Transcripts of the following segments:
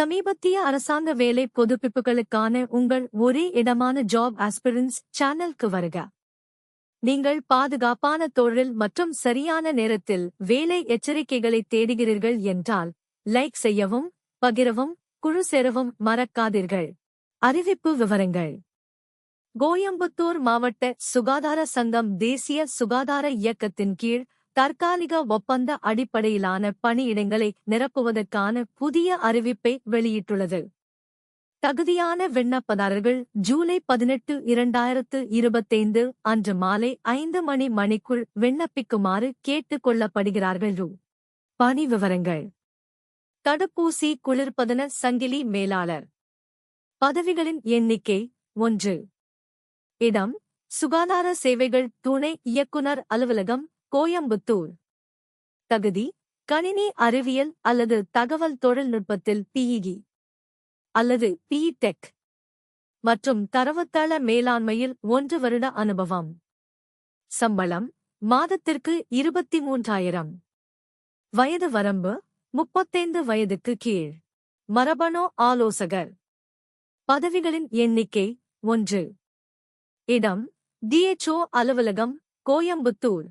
சமீபத்திய அரசாங்க வேலை புதுப்பிப்புகளுக்கான உங்கள் ஒரே இடமான ஜாப் ஆஸ்பிரன்ஸ் சேனலுக்கு வருக. நீங்கள் பாதுகாப்பான தொழில் மற்றும் சரியான நேரத்தில் வேலை எச்சரிக்கைகளை தேடுகிறீர்கள் என்றால் லைக் செய்யவும் பகிரவும் குழு சேரவும் மறக்காதீர்கள். அறிவிப்பு விவரங்கள். கோயம்புத்தூர் மாவட்ட சுகாதார சங்கம் தேசிய சுகாதார இயக்கத்தின் கீழ் தற்காலிக ஒப்பந்த அடிப்படையிலான பணியிடங்களை நிரப்புவதற்கான புதிய அறிவிப்பை வெளியிட்டுள்ளது. தகுதியான விண்ணப்பதாரர்கள் ஜூலை பதினெட்டு இரண்டாயிரத்து இருபத்தைந்து அன்று மாலை ஐந்து மணி மணிக்குள் விண்ணப்பிக்குமாறு கேட்டுக் கொள்ளப்படுகிறார்கள். ரூ. பணி விவரங்கள். தடுப்பூசி குளிர்பதன சங்கிலி மேலாளர். பதவிகளின் எண்ணிக்கை ஒன்று. இடம். சுகாதார சேவைகள் துணை இயக்குனர் அலுவலகம் கோயம்புத்தூர். தகுதி கணினி அறிவியல் அல்லது தகவல் தொழில்நுட்பத்தில் பிஇஇ அல்லது பிடெக் மற்றும் தரவுத்தள மேலாண்மையில் ஒன்று வருட அனுபவம். சம்பளம் மாதத்திற்கு இருபத்தி மூன்றாயிரம். வயது வரம்பு முப்பத்தைந்து வயதுக்கு கீழ். மரபணு ஆலோசகர். பதவிகளின் எண்ணிக்கை ஒன்று. இடம் டிஎச்ஓ அலுவலகம் கோயம்புத்தூர்.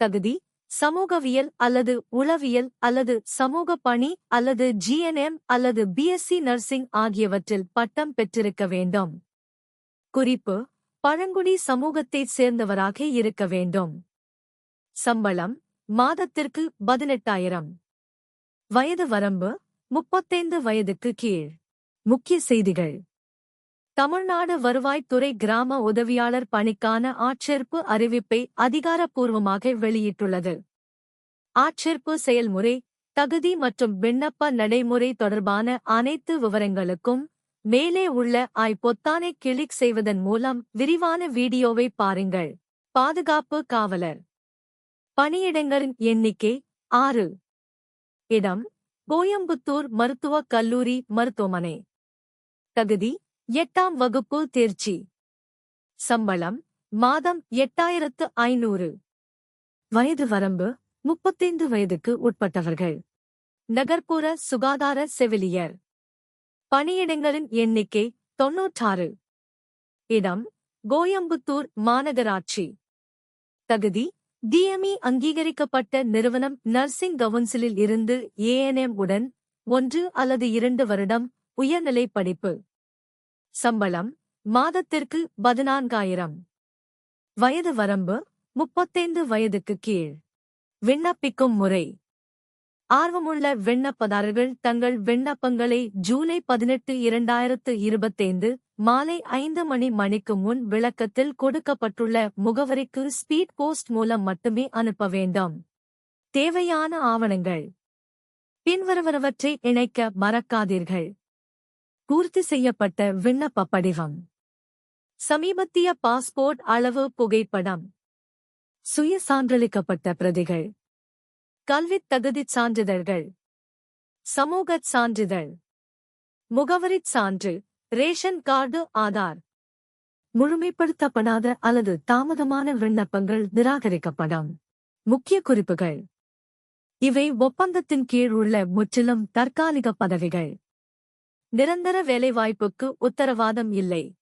தகுதி சமூகவியல் அல்லது உளவியல் அல்லது சமூக பணி அல்லது ஜிஎன்எம் அல்லது பிஎஸ்சி நர்சிங் ஆகியவற்றில் பட்டம் பெற்றிருக்க வேண்டும். குறிப்பு பழங்குடி சமூகத்தைச் சேர்ந்தவராக இருக்க வேண்டும். சம்பளம் மாதத்திற்கு பதினெட்டாயிரம். வயது வரம்பு முப்பத்தைந்து வயதுக்கு கீழ். முக்கிய செய்திகள். தமிழ்நாடு வருவாய்த்துறை கிராம உதவியாளர் பணிக்கான ஆட்சேர்ப்பு அறிவிப்பை அதிகாரப்பூர்வமாக வெளியிட்டுள்ளது. ஆட்சேர்ப்பு செயல்முறை தகுதி மற்றும் விண்ணப்ப நடைமுறை தொடர்பான அனைத்து விவரங்களுக்கும் மேலே உள்ள ஐ பொத்தானை கிளிக் செய்வதன் மூலம் விரிவான வீடியோவை பாருங்கள். பாதுகாப்பு காவலர். பணியிடங்களின் எண்ணிக்கை ஆறு. இடம் கோயம்புத்தூர் மருத்துவக் கல்லூரி மருத்துவமனை. தகுதி எட்டாம் வகுப்பு தேர்ச்சி. சம்பளம் மாதம் எட்டாயிரத்து ஐநூறு. வயது வரம்பு முப்பத்தைந்து வயதுக்கு உட்பட்டவர்கள். நகர்ப்புற சுகாதார செவிலியர். பணியிடங்களின் எண்ணிக்கை தொன்னூற்றாறு இடம் கோயம்புத்தூர் மாநகராட்சி. தகுதி டிஎம்இ அங்கீகரிக்கப்பட்ட நிறுவனம் நர்சிங் கவுன்சிலில் இருந்து ஏஎன்எம் உடன் ஒன்று அல்லது இரண்டு வருடம் உயர்நிலை படிப்பு. சம்பளம் மாதத்திற்கு பதினான்காயிரம். வயது வரம்பு முப்பத்தைந்து வயதுக்கு கீழ். விண்ணப்பிக்கும் முறை. ஆர்வமுள்ள விண்ணப்பதாரர்கள் தங்கள் விண்ணப்பங்களை ஜூலை பதினெட்டு இரண்டாயிரத்து இருபத்தைந்து மாலை ஐந்து மணி மணிக்கு முன் விளக்கத்தில் கொடுக்கப்பட்டுள்ள முகவரிக்கு ஸ்பீட் போஸ்ட் மூலம் மட்டுமே அனுப்ப வேண்டும். தேவையான ஆவணங்கள். பின்வருவனவற்றை இணைக்க மறக்காதீர்கள். பூர்த்தி செய்யப்பட்ட விண்ணப்ப படிவம். சமீபத்திய பாஸ்போர்ட் அளவு புகைப்படம். சுய சான்றளிக்கப்பட்ட பிரதிகள். கல்வித் தகுதிச் சான்றிதழ்கள். சமூகச் சான்றிதழ். முகவரிச் சான்று ரேஷன் கார்டு ஆதார். முழுமைப்படுத்தப்படாத அல்லது தாமதமான விண்ணப்பங்கள் நிராகரிக்கப்படும். முக்கிய குறிப்புகள். இவை ஒப்பந்தத்தின் கீழ் உள்ள முற்றிலும் தற்காலிக பதவிகள். நிரந்தர வேலைவாய்ப்புக்கு உத்தரவாதம் இல்லை.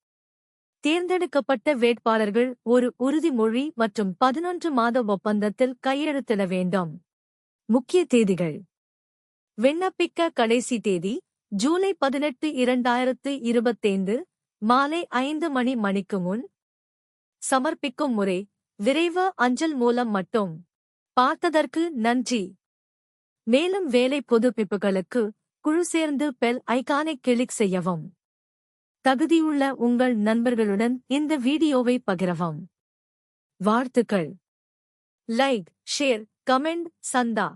தேர்ந்தெடுக்கப்பட்ட வேட்பாளர்கள் ஒரு உறுதிமொழி மற்றும் பதினொன்று மாத ஒப்பந்தத்தில் கையெழுத்திட வேண்டும். முக்கிய தேதிகள். விண்ணப்பிக்க கடைசி தேதி ஜூலை பதினெட்டு இரண்டாயிரத்து இருபத்தைந்து மாலை ஐந்து மணி மணிக்கு முன். சமர்ப்பிக்கும் முறை விரைவு அஞ்சல் மூலம் மட்டும். பார்த்ததற்கு நன்றி. மேலும் வேலை புதுப்பிப்புகளுக்கு குழு சேர்ந்து பெல் ஐகானை கிளிக் செய்யவும். தகுதியுள்ள உங்கள் நண்பர்களுடன் இந்த வீடியோவை பகிரவும். வாழ்த்துக்கள். லைக் ஷேர் கமெண்ட் சந்தா.